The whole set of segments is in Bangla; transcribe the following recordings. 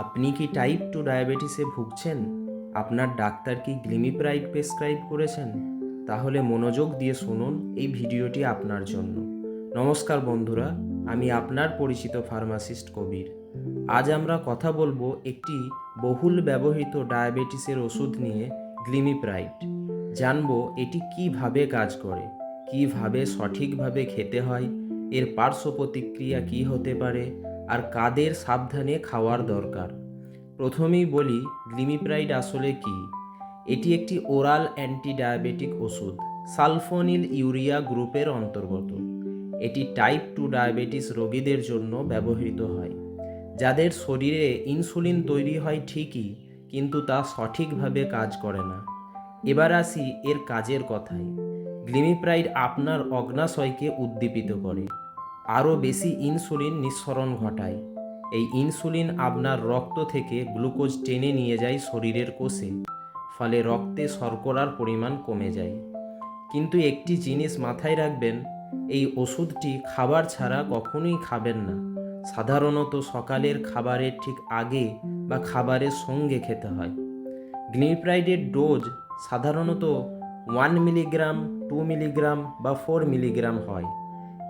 আপনি কি টাইপ টু ডায়াবেটিসে ভুগছেন? আপনার ডাক্তার কি গ্লিমিপ্রাইড প্রেসক্রাইব করেছেন? তাহলে মনোযোগ দিয়ে শুনুন এই ভিডিওটি আপনার জন্য। নমস্কার বন্ধুরা, আমি আপনার পরিচিত ফার্মাসিস্ট কবির। আজ আমরা কথা বলব একটি বহুল ব্যবহৃত ডায়াবেটিসের ওষুধ নিয়ে গ্লিমিপ্রাইড জানব এটি কীভাবে কাজ করে, কীভাবে সঠিকভাবে খেতে হয়, এর পার্শ্ব প্রতিক্রিয়া কী হতে পারে আর কাদের সাবধানে খাওয়ার দরকার। প্রথমেই বলি গ্লিমিপ্রাইড আসলে কি? এটি একটি ওরাল অ্যান্টি ডায়াবেটিক ওষুধ, সালফোনিল ইউরিয়া গ্রুপের অন্তর্গত। এটি টাইপ টু ডায়াবেটিস রোগীদের জন্য ব্যবহৃত হয়, যাদের শরীরে ইনসুলিন তৈরি হয় ঠিকই, কিন্তু তা সঠিকভাবে কাজ করে না। এবার আসি এর কাজের কথায়। গ্লিমিপ্রাইড আপনার অগ্নাশয়কে উদ্দীপিত করে। আরও বেশি ইনসুলিন নিঃসরণ ঘটায়। এই ইনসুলিন আপনার রক্ত থেকে গ্লুকোজ টেনে নিয়ে যায় শরীরের কোষে, ফলে রক্তে শর্করার পরিমাণ কমে যায়। কিন্তু একটি জিনিস মাথায় রাখবেন, এই ওষুধটি খাবার ছাড়া কখনোই খাবেন না। সাধারণত সকালের খাবারের ঠিক আগে বা খাবারের সঙ্গে খেতে হয়। গ্লিপ্রাইডের ডোজ সাধারণত ওয়ান মিলিগ্রাম, টু মিলিগ্রাম বা ফোর মিলিগ্রাম হয়।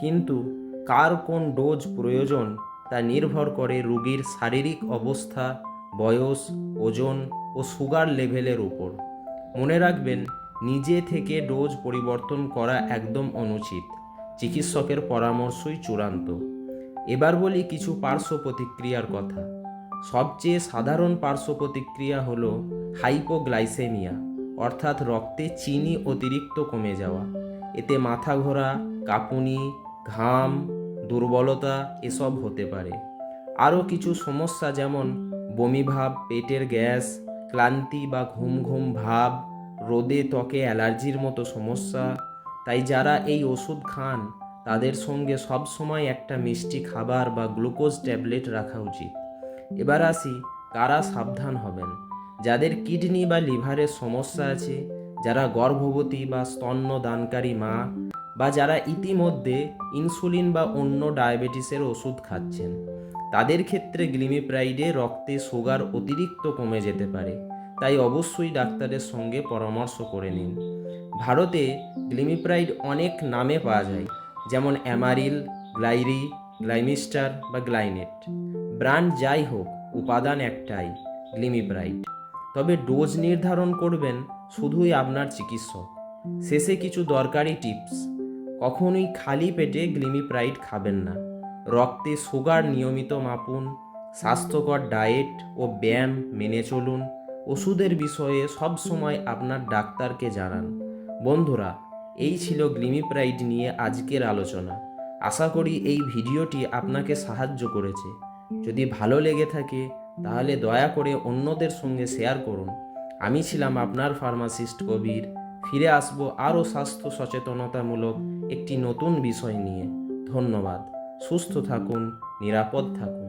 কিন্তু কার কোন ডোজ প্রয়োজন তা নির্ভর করে রোগীর শারীরিক অবস্থা, বয়স, ওজন ও সুগার লেভেলের উপর। মনে রাখবেন, নিজে থেকে ডোজ পরিবর্তন করা একদম অনুচিত। চিকিৎসকের পরামর্শই চূড়ান্ত। এবার বলি কিছু পার্শ্ব প্রতিক্রিয়ার কথা। সবচেয়ে সাধারণ পার্শ্ব প্রতিক্রিয়া হল হাইপোগ্লাইসেমিয়া, অর্থাৎ রক্তে চিনি অতিরিক্ত কমে যাওয়া। এতে মাথা ঘোরা, কাঁপুনি, ঘাম দুর্বলতা এসব হতে পারে। আরও কিছু সমস্যা যেমন বমিভাব, পেটের গ্যাস, ক্লান্তি বা ঘুম ঘুম ভাব, রোদে ত্বকে অ্যালার্জির মতো সমস্যা। তাই যারা এই ওষুধ খান, তাদের সঙ্গে সব সময় একটা মিষ্টি খাবার বা গ্লুকোজ ট্যাবলেট রাখা উচিত। এবার আসি কারা সাবধান হবেন। যাদের কিডনি বা লিভারের সমস্যা আছে, যারা গর্ভবতী বা স্তন্য দানকারী মা বা যারা ইতিমধ্যে ইনসুলিন বা অন্য ডায়াবেটিসের ওষুধ খাচ্ছেন, তাদের ক্ষেত্রে গ্লিমিপ্রাইডে রক্তে সুগার অতিরিক্ত কমে যেতে পারে। তাই অবশ্যই ডাক্তারের সঙ্গে পরামর্শ করে নিন। ভারতে গ্লিমিপ্রাইড অনেক নামে পাওয়া যায়, যেমন অ্যামারিল, গ্লাইরি, গ্লাইমিস্টার বা গ্লাইনেট। ব্র্যান্ড যাই হোক, উপাদান একটাই, গ্লিমিপ্রাইড। তবে ডোজ নির্ধারণ করবেন শুধুই আপনার চিকিৎসক। শেষে কিছু দরকারি টিপস। কখনোই খালি পেটে গ্লিমিপ্রাইড খাবেন না। রক্তে সুগার নিয়মিত মাপুন, স্বাস্থ্যকর ডায়েট ও ব্যায়াম মেনে চলুন। ওষুধের বিষয়ে সব সময় আপনার ডাক্তারকে জানান। বন্ধুরা, এই ছিল গ্লিমিপ্রাইড নিয়ে আজকের আলোচনা। আশা করি এই ভিডিওটি আপনাকে সাহায্য করেছে। যদি ভালো লেগে থাকে, তাহলে দয়া করে অন্যদের সঙ্গে শেয়ার করুন। আমি ছিলাম আপনার ফার্মাসিস্ট কবির। ফিরে আসব আরও স্বাস্থ্য সচেতনতামূলক একটি নতুন বিষয় নিয়ে। ধন্যবাদ। সুস্থ থাকুন নিরাপদ থাকুন।